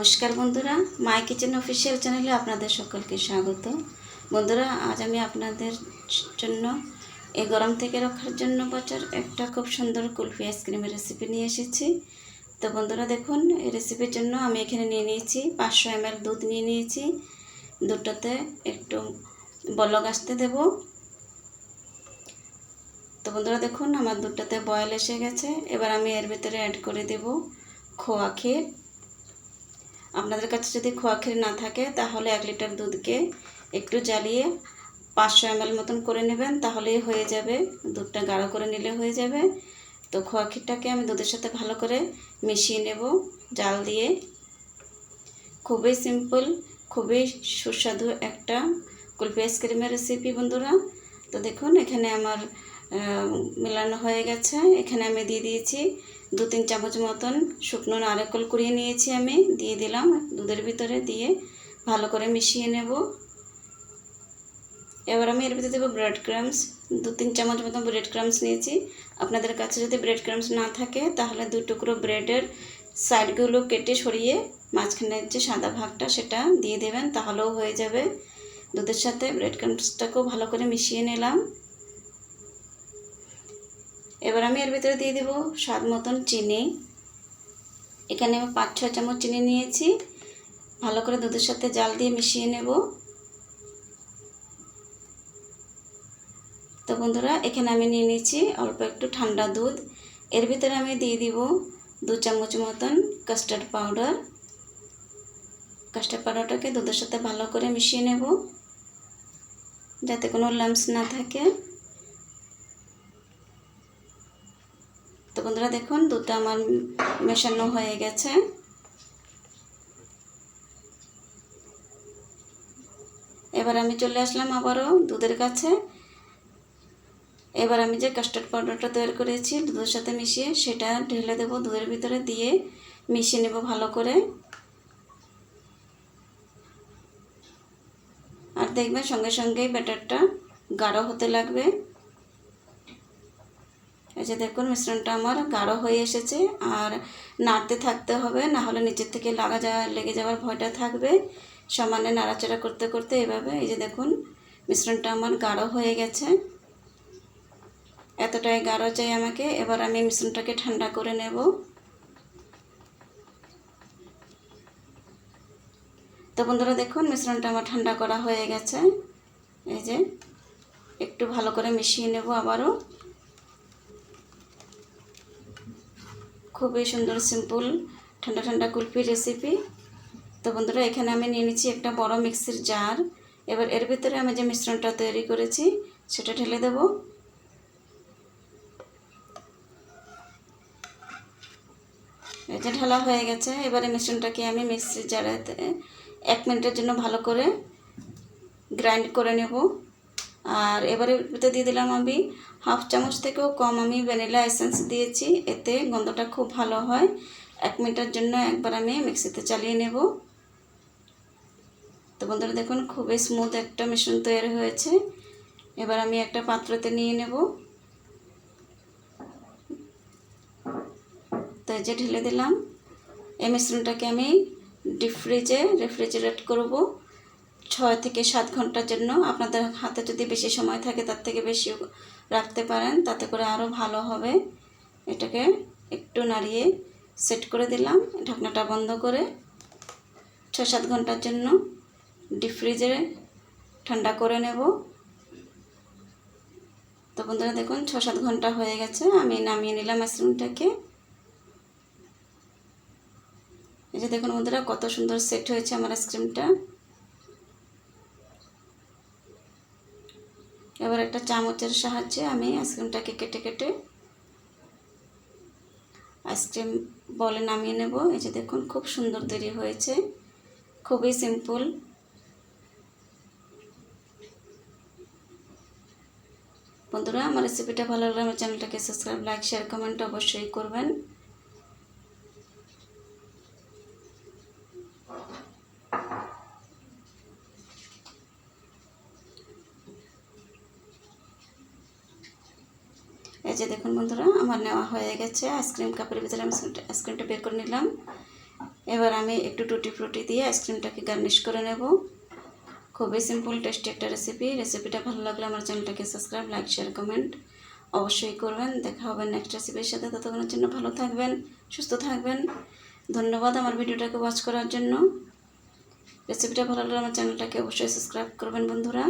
নমস্কার বন্ধুরা মাই kitchen official চ্যানেলে আপনাদের সকলকে স্বাগত। বন্ধুরা, আজ আমি আপনাদের জন্য এই গরম থেকে রক্ষার জন্য বাচ্চার একটা খুব সুন্দর কুলফি আইসক্রিমের রেসিপি নিয়ে এসেছি। তো বন্ধুরা, দেখুন, এই রেসিপির জন্য আমি এখানে নিয়ে নিয়েছি, পাঁচশো এমএল দুধ নিয়ে নিয়েছি। দুধটাতে একটু বলক আসতে দেব। তো বন্ধুরা, দেখুন, আমার দুধটাতে বয়েল এসে গেছে। এবার আমি এর ভিতরে অ্যাড করে দেব খোয়া ক্ষীর। আপনাদের কাছে যদি খোয়া ক্ষীর না থাকে, তাহলে এক লিটার দুধকে একটু জ্বালিয়ে পাঁচশো এমএল মতন করে নেবেন, তাহলেই হয়ে যাবে। দুধটা গাঢ় করে নিলে হয়ে যাবে। তো খোয়া ক্ষীরটাকে আমি দুধের সাথে ভালো করে মিশিয়ে নেব, জাল দিয়ে। খুবই সিম্পল, খুবই সুস্বাদু একটা কুলফি আইসক্রিমের রেসিপি বন্ধুরা। তো দেখুন, এখানে আমার মেলানো হয়ে গেছে। এখানে আমি দিয়ে দিয়েছি দু তিন চামচ মতন শুকনো নারকেল কুড়িয়ে নিয়েছি আমি, দিয়ে দিলাম দুধের ভিতরে দিয়ে ভালো করে মিশিয়ে নেব। এবার আমি এর ভিতরে দেবো ব্রেড ক্রামস দু তিন চামচ মতন ব্রেড ক্রামস নিয়েছি। আপনাদের কাছে যদি ব্রেড ক্রামস না থাকে, তাহলে দু টুকরো ব্রেডের সাইডগুলো কেটে সরিয়ে মাঝখানের যে সাদা ভাগটা, সেটা দিয়ে দেবেন, তাহলেও হয়ে যাবে। দুধের সাথে ব্রেড ক্রামসটাকেও ভালো করে মিশিয়ে নিলাম। এবার আমি এর ভিতরে দিয়ে দেব স্বাদ মতন চিনি। এখানে আমি পাঁচ, ছয় চামচ চিনি নিয়েছি। ভালো করে দুধের সাথে জাল দিয়ে মিশিয়ে নেব। তো বন্ধুরা, এখানে আমি নিয়ে নিয়েছি অল্প একটু ঠান্ডা দুধ। এর ভিতরে আমি দিয়ে দিব দু চামচ মতন কাস্টার্ড পাউডার কাস্টার্ড পাউডারটাকে দুধের সাথে ভালো করে মিশিয়ে নেব, যাতে কোনো লাম্পস না থাকে। তো বন্ধুরা দেখুন দুধটা আমার মেশানো হয়ে গেছে। এবার আমি চলে আসলাম আবারও দুধের কাছে। এবার আমি যে কাস্টার্ড পাউডারটা তৈরি করেছি, দুধের সাথে মিশিয়ে সেটা ঢেলে দেবো দুধের ভিতরে দিয়ে মিশিয়ে নেব ভালো করে। আর দেখবেন সঙ্গে সঙ্গেই ব্যাটারটা গাঢ় হতে লাগবে। এই যে দেখুন, মিশ্রণটা আমার গাঢ় হয়ে এসেছে। আর নাড়তে থাকতে হবে, না হলে নিচের থেকে লাগা যাওয়া, লেগে যাওয়ার ভয়টা থাকবে। সমানে নাড়াচাড়া করতে করতে এভাবে, এই যে দেখুন, মিশ্রণটা আমার গাঢ় হয়ে গেছে। এতটাই গাঢ় চাই আমাকে, এবার আমি মিশ্রণটাকে ঠান্ডা করে নেব। তো বন্ধুরা দেখুন, মিশ্রণটা আমার ঠান্ডা করা হয়ে গেছে। এই যে, একটু ভালো করে মিশিয়ে নেব আবারও। খুবই সুন্দর সিম্পল ঠান্ডা ঠান্ডা কুলফি রেসিপি তো বন্ধুরা, এখানে আমি নিয়ে নিচ্ছি একটা বড় মিক্সির জার এবার এর ভিতরে আমি যে মিশ্রণটা তৈরি করেছি, সেটা ঢেলে দেব। যে ঢালা হয়ে গেছে, এবারে মিশ্রণটাকে আমি মিক্সির জারেতে এক মিনিটের জন্য ভালো করে গ্রাইন্ড করে নেব। আর এবারে ভিতরে দিয়ে দিলাম আমি হাফ চামচ থেকেও কম আমি ভ্যানিলা এসেন্স দিয়েছি। এতে গন্ধটা খুব ভালো হয়। এক মিনিটের জন্য একবার আমি মিক্সিতে চালিয়ে নেব। তো বন্ধুরা দেখুন, খুবই স্মুথ একটা মিশ্রণ তৈরি হয়েছে। এবার আমি একটা পাত্রতে নিয়ে নেব। তো যে ঢেলে দিলাম। এই মিশ্রণটাকে আমি ডিপ ফ্রিজে রেফ্রিজারেট করব। ছয় থেকে সাত ঘণ্টার জন্য আপনাদের হাতে যদি বেশি সময় থাকে তার থেকে বেশি রাখতে পারেন, তাতে করে আরও ভালো হবে। এটাকে একটু নাড়িয়ে সেট করে দিলাম, ঢাকনাটা বন্ধ করে ছয় সাত ঘণ্টার জন্য ডিপ ফ্রিজে ঠান্ডা করে নেব। তো বন্ধুরা দেখুন ছ সাত ঘণ্টা হয়ে গেছে, আমি নামিয়ে নিলাম আইসক্রিমটাকে। এই যে দেখুন বন্ধুরা, কত সুন্দর সেট হয়েছে আমার আইসক্রিমটা এবার একটা চামচের সাহায্যে আমি আইসক্রিমটাকে কেটে কেটে আইসক্রিম বলে নামিয়ে নেব। এই যে দেখুন, খুব সুন্দর তৈরি হয়েছে। খুবই সিম্পল। বন্ধুরা, আমার রেসিপিটা ভালো লাগলে আমার চ্যানেলটাকে সাবস্ক্রাইব, লাইক, শেয়ার, কমেন্ট অবশ্যই করবেন। এই যে দেখুন বন্ধুরা, আমার নেওয়া হয়ে গেছে আইসক্রিম কাপের ভিতরে আমি আইসক্রিমটা বের করে নিলাম। এবার আমি একটু টুটি ফ্রুটি দিয়ে আইসক্রিমটাকে গার্নিশ করে নেব। খুবই সিম্পল টেস্টি একটা রেসিপি রেসিপিটা ভালো লাগলে আমার চ্যানেলটাকে সাবস্ক্রাইব লাইক শেয়ার কমেন্ট অবশ্যই করবেন। দেখা হবে নেক্সট রেসিপির সাথে। ততক্ষণের জন্য ভালো থাকবেন, সুস্থ থাকবেন। ধন্যবাদ আমার ভিডিওটাকে ওয়াচ করার জন্য। রেসিপিটা ভালো লাগলে আমার চ্যানেলটাকে অবশ্যই সাবস্ক্রাইব করবেন বন্ধুরা।